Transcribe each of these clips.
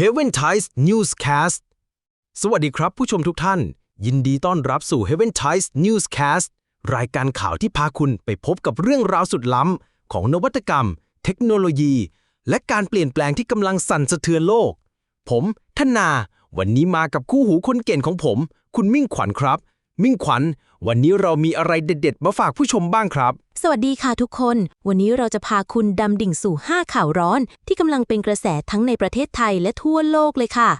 Heaven Ties Newscast สวัสดีครับผู้ชมทุกท่าน ยินดีต้อนรับสู่ Heaven Ties Newscast รายการข่าวที่พาคุณไปพบกับเรื่องราวสุดล้ำ ของนวัตกรรม เทคโนโลยี และการเปลี่ยนแปลงที่กำลังสั่นสะเทือนโลก ผมท่านนา วันนี้มากับคู่หูคนเก่งของผม คุณมิ่งขวัญครับ มิ่งขวัญ วันนี้เรามีอะไรเด็ด ๆ มาฝากผู้ชมบ้างครับ สวัสดีค่ะทุกคน วันนี้เราจะพาคุณดำดิ่งสู่ 5 ข่าวร้อน ที่กำลังเป็นกระแสทั้งในประเทศไทยและทั่วโลกเลยค่ะ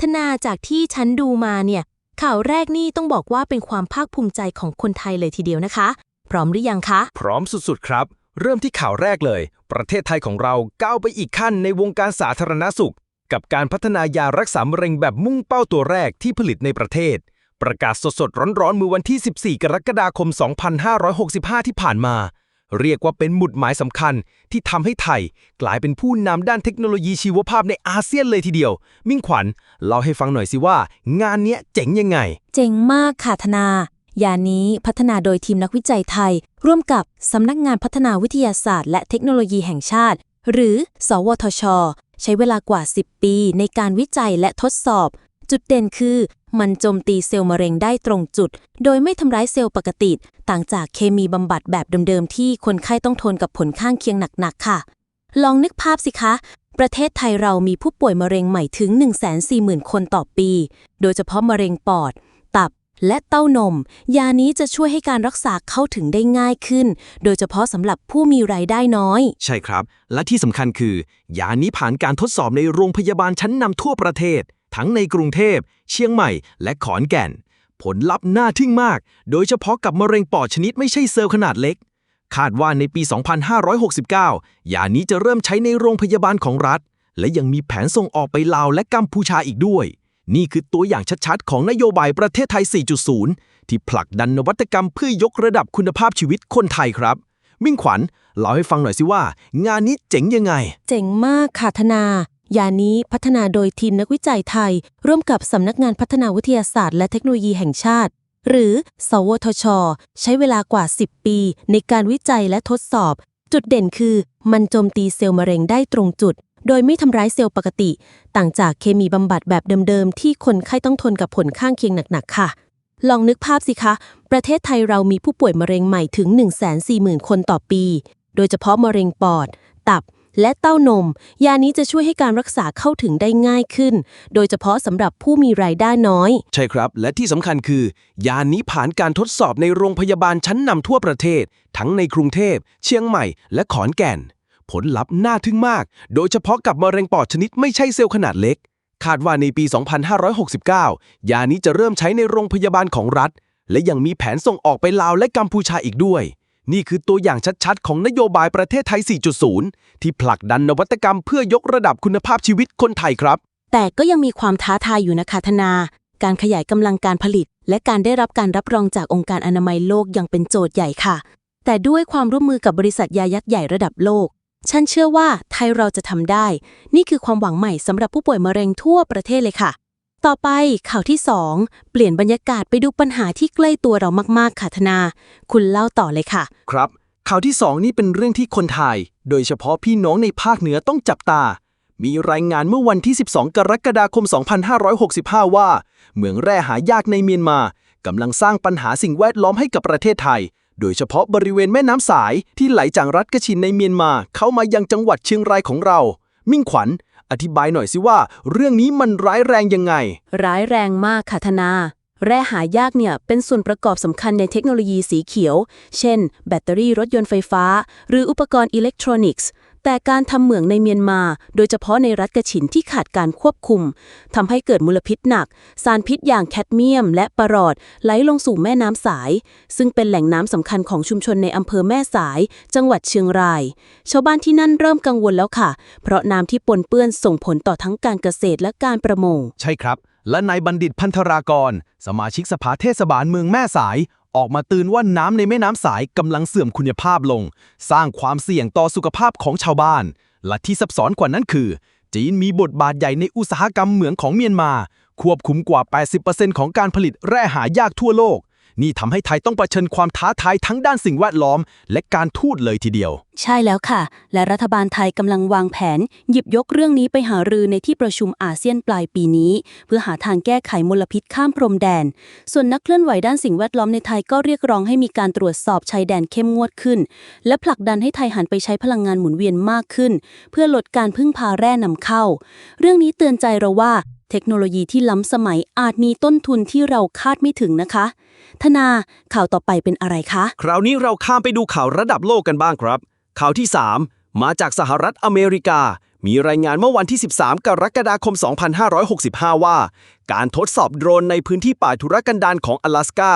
ทนาจากที่ฉันดูมาเนี่ย ข่าวแรกนี่ต้องบอกว่าเป็นความภาคภูมิใจของคนไทยเลยทีเดียวนะคะ พร้อมหรือยังคะ พร้อมสุดๆครับ เริ่มที่ข่าวแรกเลย ประเทศไทยของเราก้าวไปอีกขั้นในวงการสาธารณสุข กับการพัฒนายารักษามะเร็งแบบมุ่งเป้าตัวแรกที่ผลิตในประเทศ ประกาศสดๆ ร้อนๆเมื่อวันที่ 14 กรกฎาคม 2565 ที่ผ่านมา เรียกว่าเป็นหมุดหมายสำคัญที่ทำให้ไทย กลายเป็นผู้นำด้านเทคโนโลยีชีวภาพในอาเซียนเลยทีเดียว มิ่งขวัญเล่าให้ฟังหน่อยสิว่า งานเนี้ยเจ๋งยังไง เจ๋งมากค่ะธนายานี้พัฒนาโดยทีมนักวิจัยไทย ร่วมกับสำนักงานพัฒนาวิทยาศาสตร์ และเทคโนโลยีแห่งชาติ หรือ สวทช ใช้เวลากว่า 10 ปีในการวิจัยและทดสอบ จุดเด่นคือ มันโจมตีเซลล์มะเร็งได้ตรงจุด โดยไม่ทำร้ายเซลล์ปกติ ต่างจากเคมีบำบัดแบบเดิมๆ ที่คนไข้ต้องทนกับผลข้างเคียงหนักๆ ค่ะ ลองนึกภาพสิคะ ประเทศไทยเรามีผู้ป่วยมะเร็งใหม่ถึง 140,000 คนต่อปี โดยเฉพาะมะเร็งปอด ตับและเต้านม ยานี้จะช่วยให้การรักษาเข้าถึงได้ง่ายขึ้น โดยเฉพาะสำหรับผู้มีรายได้น้อย ใช่ครับ และที่สำคัญคือ ยานี้ผ่านการทดสอบในโรงพยาบาลชั้นนำทั่วประเทศ ทั้งในกรุงเทพ เชียงใหม่ และขอนแก่น ผลลัพธ์น่าทึ่งมาก โดยเฉพาะกับมะเร็งปอดชนิดไม่ใช่เซลล์ขนาดเล็ก คาดว่าในปี 2569 ยานี้จะเริ่มใช้ในโรงพยาบาลของรัฐ และยังมีแผนส่งออกไปลาวและกัมพูชาอีกด้วย นี่คือตัวอย่างชัดๆ ของนโยบายประเทศไทย 4.0 ที่ผลักดันนวัตกรรมเพื่อยกระดับคุณภาพชีวิตคนไทยครับมิ่งขวัญเล่าให้ฟังหน่อยสิว่า งานนี้เจ๋งยังไง เจ๋งมากค่ะธนา ยานี้พัฒนาโดยทีมนักวิจัยไทย ร่วมกับสำนักงานพัฒนาวิทยาศาสตร์และเทคโนโลยีแห่งชาติ หรือ สวทช ใช้เวลากว่า 10 ปี ในการวิจัยและทดสอบ จุดเด่นคือ มันโจมตีเซลล์มะเร็งได้ตรงจุด โดยไม่ทำร้ายเซลล์ปกติ ต่างจากเคมีบำบัดแบบเดิมๆ ที่คนไข้ต้องทนกับผลข้างเคียงหนักๆ ค่ะ ลองนึกภาพสิคะ ประเทศไทยเรามีผู้ป่วยมะเร็งใหม่ถึง 140,000 คนต่อปี โดยเฉพาะมะเร็งปอด ตับ และเต้านม ยานี้จะช่วยให้การรักษาเข้าถึงได้ง่ายขึ้น โดยเฉพาะสำหรับผู้มีรายได้น้อย ใช่ครับ และที่สำคัญคือ ยานี้ผ่านการทดสอบในโรงพยาบาลชั้นนำทั่วประเทศ ทั้งในกรุงเทพ เชียงใหม่ และขอนแก่น ผลลัพธ์น่าทึ่งมาก โดยเฉพาะกับมะเร็งปอดชนิดไม่ใช่เซลล์ขนาดเล็ก คาดว่าในปี 2569 ยานี้จะเริ่มใช้ในโรงพยาบาลของรัฐ และยังมีแผนส่งออกไปลาวและกัมพูชาอีกด้วย นี่คือตัวอย่างชัดๆ ของนโยบายประเทศไทย 4.0 ที่ผลักดันนวัตกรรมเพื่อยกระดับคุณภาพชีวิตคนไทยครับ แต่ก็ยังมีความท้าทายอยู่นะคะธนา การขยายกำลังการผลิต และการได้รับการรับรองจากองค์การอนามัยโลกยังเป็นโจทย์ใหญ่ค่ะ แต่ด้วยความร่วมมือกับบริษัทยายักษ์ใหญ่ระดับโลก ฉันเชื่อว่าไทยเราจะทำได้ นี่คือความหวังใหม่สำหรับผู้ป่วยมะเร็งทั่วประเทศเลยค่ะ ต่อไปข่าวที่ 2 เปลี่ยนบรรยากาศไปดูปัญหาที่ใกล้ตัวเรามาก ๆ ค่ะธนา คุณเล่าต่อเลยค่ะ ครับ ข่าวที่ 2 นี่เป็นเรื่องที่คนไทย โดยเฉพาะพี่น้องในภาคเหนือต้องจับตา มีรายงานเมื่อวันที่ 12 กรกฎาคม 2565 ว่า เมืองแร่หายากในเมียนมากำลังสร้างปัญหาสิ่งแวดล้อมให้กับประเทศไทย โดยเฉพาะบริเวณแม่น้ำสายที่ไหลจากรัฐกะชินในเมียนมาเข้ามายังจังหวัดเชียงรายของเรา มิ่งขวัญ อธิบายหน่อยสิว่า เรื่องนี้มันร้ายแรงยังไง ร้ายแรงมากค่ะธนา แร่หายากเนี่ย เป็นส่วนประกอบสำคัญในเทคโนโลยีสีเขียว เช่น แบตเตอรี่รถยนต์ไฟฟ้า หรืออุปกรณ์อิเล็กทรอนิกส์ แต่การทำเหมืองในเมียนมา โดยเฉพาะในรัฐกระฉินที่ขาดการควบคุมทำให้เกิดมลพิษหนัก สารพิษอย่างแคดเมียม และปรอดไหลลงสู่แม่น้ำสาย ซึ่งเป็นแหล่งน้ำสำคัญของชุมชนในอำเภอแม่สาย จังหวัดเชียงราย ชาวบ้านที่นั่นเริ่มกังวลแล้วค่ะ เพราะน้ำที่ปนเปื้อนส่งผลต่อทั้งการเกษตรและการประมง ใช่ครับ และนายบัณฑิตพันธรากร สมาชิกสภาเทศบาลเมืองแม่สาย ออกมาตื่นว่าน้ำในแม่น้ำสายกำลังเสื่อมคุณภาพลง สร้างความเสี่ยงต่อสุขภาพของชาวบ้าน และที่ซับซ้อนกว่านั้นคือ จีนมีบทบาทใหญ่ในอุตสาหกรรมเหมืองของเมียนมา ควบคุมกว่า 80%ของการผลิตแร่หายากทั่วโลก นี่ทำให้ไทยต้องเผชิญความท้าทายทั้งด้านสิ่งแวดล้อม และการทูตเลยทีเดียว ใช่แล้วค่ะ และรัฐบาลไทยกำลังวางแผน หยิบยกเรื่องนี้ไปหารือในที่ประชุมอาเซียนปลายปีนี้ เพื่อหาทางแก้ไขมลพิษข้ามพรมแดน ส่วนนักเคลื่อนไหวด้านสิ่งแวดล้อมในไทยก็เรียกร้องให้มีการตรวจสอบชายแดนเข้มงวดขึ้น และผลักดันให้ไทยหันไปใช้พลังงานหมุนเวียนมากขึ้น เพื่อลดการพึ่งพาแร่นำเข้า เรื่องนี้เตือนใจเราว่า เทคโนโลยีที่ล้ำสมัยอาจมีต้นทุนที่เราคาดไม่ถึงนะคะ ธนาข่าวต่อไปเป็นอะไรคะ คราวนี้เราข้ามไปดูข่าวระดับโลกกันบ้างครับ ข่าวที่ 3 มาจากสหรัฐอเมริกา มีรายงานเมื่อวันที่ 13 กรกฎาคม 2565 ว่า การทดสอบโดรนในพื้นที่ป่าทุรกันดารของ阿拉สกา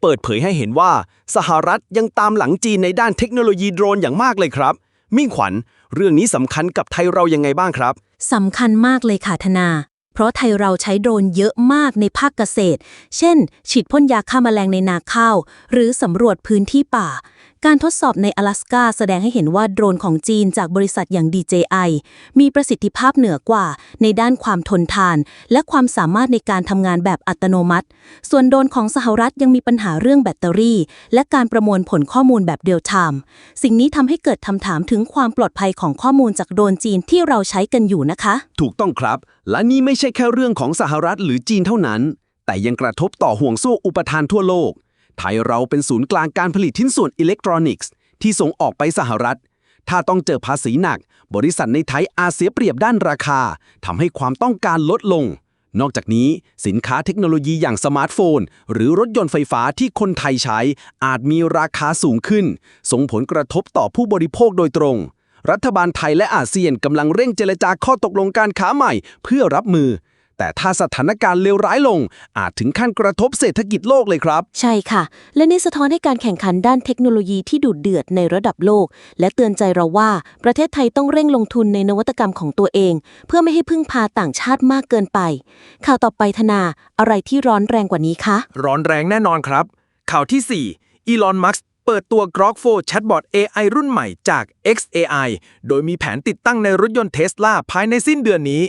เปิดเผยให้เห็นว่า สหรัฐยังตามหลังจีนในด้านเทคโนโลยีโดรนอย่างมากเลยครับ มิ่งขวัญ เรื่องนี้สำคัญกับไทยเรายังไงบ้างครับสำคัญมากเลยค่ะธนา เพราะไทยเราใช้โดรนเยอะมากในภาคเกษตร เช่น ฉีดพ่นยาฆ่าแมลงในนาข้าว หรือสำรวจพื้นที่ป่า การทดสอบใน阿拉สกาแสดงให้เห็นว่าโดรนของจีนจากบริษัทอย่าง DJI มีประสิทธิภาพเหนือกว่า ในด้านความทนทาน และความสามารถในการทำงานแบบอัตโนมัติ ส่วนโดรนของสหรัฐยังมีปัญหาเรื่องแบตเตอรี่ และการประมวลผลข้อมูลแบบเรียลไทม์สิ่งนี้ทำให้เกิดคำถามถึงความปลอดภัยของข้อมูลจากโดรนจีนที่เราใช้กันอยู่นะคะ ถูกต้องครับ และนี่ไม่ใช่แค่เรื่องของสหรัฐหรือจีนเท่านั้น แต่ยังกระทบต่อห่วงโซ่อุปทานทั่วโลก ไทยเราเป็นศูนย์กลางการผลิตชิ้นส่วนอิเล็กทรอนิกส์ ที่ส่งออกไปสหรัฐ ถ้าต้องเจอภาษีหนัก บริษัทในไทยอาจเสียเปรียบด้านราคาทำให้ความต้องการลดลง นอกจากนี้ สินค้าเทคโนโลยีอย่างสมาร์ทโฟน หรือรถยนต์ไฟฟ้าที่คนไทยใช้ อาจมีราคาสูงขึ้น ส่งผลกระทบต่อผู้บริโภคโดยตรงรัฐบาลไทยและอาเซียนกำลังเร่งเจรจาข้อตกลงการค้าใหม่ เพื่อรับมือ แต่ถ้าสถานการณ์เลวร้ายลง อาจถึงขั้นกระทบเศรษฐกิจโลกเลยครับ ใช่ค่ะ และนี่สะท้อนให้การแข่งขันด้านเทคโนโลยีที่ดุเดือดในระดับโลก และเตือนใจเราว่าประเทศไทยต้องเร่งลงทุนในนวัตกรรมของตัวเอง เพื่อไม่ให้พึ่งพาต่างชาติมากเกินไป ข่าวต่อไปธนาอะไรที่ร้อนแรงกว่านี้คะ ร้อนแรงแน่นอนครับ ข่าวที่ 4 อีลอน มัสก์เปิดตัว Grok 4 Chatbot AI รุ่นใหม่จาก XAI โดยมีแผนติดตั้งในรถยนต์เทสลาภายในสิ้นเดือนนี้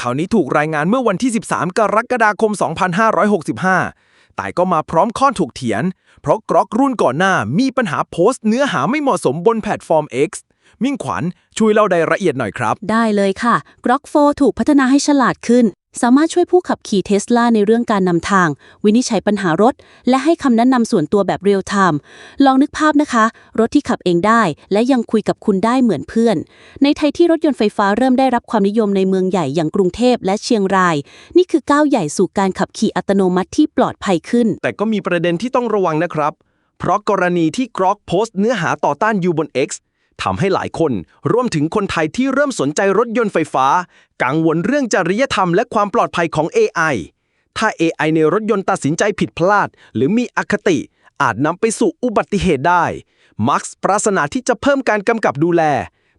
ข่าวนี้ถูกรายงานเมื่อวันที่ 13 กรกฎาคม 2565 แต่ก็มาพร้อมข้อถกเถียง เพราะกรอกรุ่นก่อนหน้ามีปัญหาโพสต์เนื้อหาไม่เหมาะสมบนแพลตฟอร์ม X มิ่งขวัญช่วยเล่ารายละเอียดหน่อยครับ ได้เลยค่ะกรอกโฟถูกพัฒนาให้ฉลาดขึ้น สามารถช่วยผู้ขับขี่เทสลาในเรื่องการนำทาง วินิจฉัยปัญหารถ และให้คำแนะนำส่วนตัวแบบเรียลไทม์ลองนึกภาพนะคะ รถที่ขับเองได้ และยังคุยกับคุณได้เหมือนเพื่อน ในไทยที่รถยนต์ไฟฟ้าเริ่มได้รับความนิยมในเมืองใหญ่อย่างกรุงเทพและเชียงราย นี่คือก้าวใหญ่สู่การขับขี่อัตโนมัติที่ปลอดภัยขึ้น แต่ก็มีประเด็นที่ต้องระวังนะครับ เพราะกรณีที่ Grok โพสต์เนื้อหาต่อต้านอยู่บน X ทำให้หลายคนรวมถึงคนไทยที่เริ่มสนใจรถยนต์ไฟฟ้า กังวลเรื่องจริยธรรมและความปลอดภัยของ AI ถ้า AI ในรถยนต์ตัดสินใจผิดพลาด หรือมีอคติ อาจนำไปสู่อุบัติเหตุได้มาร์กปรารถนาที่จะเพิ่มการกำกับดูแล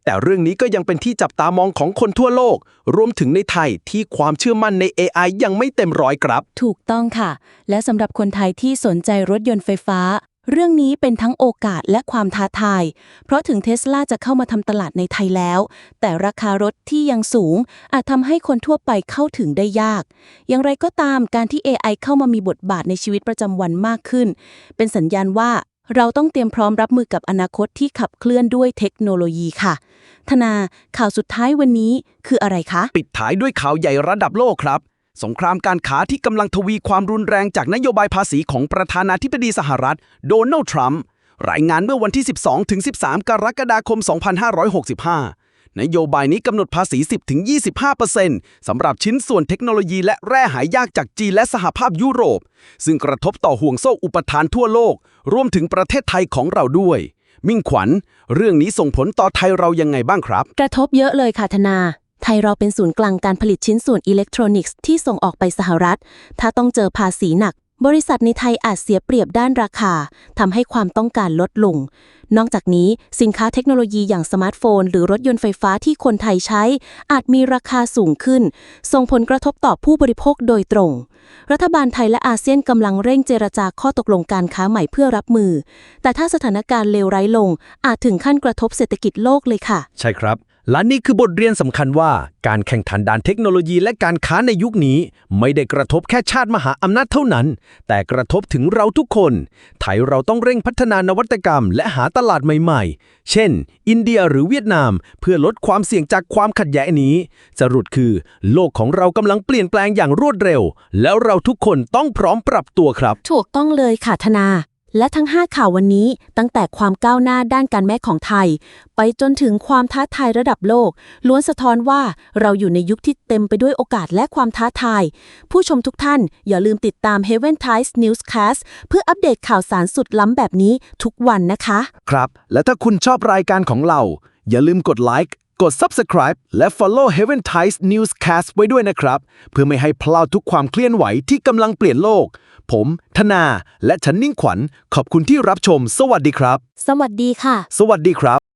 แต่เรื่องนี้ก็ยังเป็นที่จับตามองของคนทั่วโลก รวมถึงในไทยที่ความเชื่อมั่นใน AI ยังไม่เต็มร้อยครับ ถูกต้องค่ะ และสำหรับคนไทยที่สนใจรถยนต์ไฟฟ้า เรื่องนี้เป็นทั้งโอกาสและความท้าทาย เพราะถึงเทสลาจะเข้ามาทำตลาดในไทยแล้ว แต่ราคารถที่ยังสูง อาจทำให้คนทั่วไปเข้าถึงได้ยาก อย่างไรก็ตามการที่ AI เข้ามามีบทบาทในชีวิตประจำวันมากขึ้น เป็นสัญญาณว่าเราต้องเตรียมพร้อมรับมือกับอนาคตที่ขับเคลื่อนด้วยเทคโนโลยีค่ะ ธนาข่าวสุดท้ายวันนี้คืออะไรคะ ปิดท้ายด้วยข่าวใหญ่ระดับโลกครับ สงครามการค้าที่กำลังทวีความรุนแรงจากนโยบายภาษีของประธานาธิบดีสหรัฐ โดนัลด์ ทรัมป์ รายงานเมื่อวันที่ 12 ถึง 13 กรกฎาคม 2565 นโยบายนี้กำหนดภาษี 10-25%สำหรับชิ้นส่วนเทคโนโลยีและแร่หายากจากจีนและสหภาพยุโรป ซึ่งกระทบต่อห่วงโซ่อุปทานทั่วโลก รวมถึงประเทศไทยของเราด้วย มิ่งขวัญ เรื่องนี้ส่งผลต่อไทยเรายังไงบ้างครับ กระทบเยอะเลยค่ะธนา ไทยเราเป็นศูนย์กลางการผลิตชิ้นส่วนอิเล็กทรอนิกส์ที่ส่งออกไปสหรัฐ ถ้าต้องเจอภาษีหนัก บริษัทในไทยอาจเสียเปรียบด้านราคา ทำให้ความต้องการลดลง นอกจากนี้สินค้าเทคโนโลยีอย่างสมาร์ทโฟน หรือรถยนต์ไฟฟ้าที่คนไทยใช้ อาจมีราคาสูงขึ้น ส่งผลกระทบต่อผู้บริโภคโดยตรง รัฐบาลไทยและอาเซียนกำลังเร่งเจรจาข้อตกลงการค้าใหม่เพื่อรับมือ แต่ถ้าสถานการณ์เลวร้ายลง อาจถึงขั้นกระทบเศรษฐกิจโลกเลยค่ะ ใช่ครับ และนี่คือบทเรียนสำคัญว่า การแข่งขันด้านเทคโนโลยีและการค้าในยุคนี้ ไม่ได้กระทบแค่ชาติมหาอำนาจเท่านั้น แต่กระทบถึงเราทุกคน ไทยเราต้องเร่งพัฒนานวัตกรรม และหาตลาดใหม่ๆ เช่น อินเดียหรือเวียดนาม เพื่อลดความเสี่ยงจากความขัดแย้งนี้ สรุปคือ โลกของเรากำลังเปลี่ยนแปลงอย่างรวดเร็ว แล้วเราทุกคนต้องพร้อมปรับตัวครับ ถูกต้องเลยค่ะธนา และทั้ง 5 ข่าววันนี้ตั้งแต่ความก้าวหน้าด้านการแม่ของไทย ไปจนถึงความท้าทายระดับโลก ล้วนสะท้อนว่าเราอยู่ในยุคที่เต็มไปด้วยโอกาสและความท้าทาย ผู้ชมทุกท่านอย่าลืมติดตาม Heaven Tides Newscast เพื่ออัปเดตข่าวสารสุดล้ำแบบนี้ทุกวันนะคะ ครับ และถ้าคุณชอบรายการของเรา อย่าลืมกดไลค์กด Subscribe และ Follow Heaven Ties Newscast ไว้ด้วยนะครับ เพื่อไม่ให้พลาดทุกความเคลื่อนไหวที่กำลังเปลี่ยนโลก ผม ธนา และฉันนิ่งขวัญ ขอบคุณที่รับชม สวัสดีครับ สวัสดีค่ะ สวัสดีครับ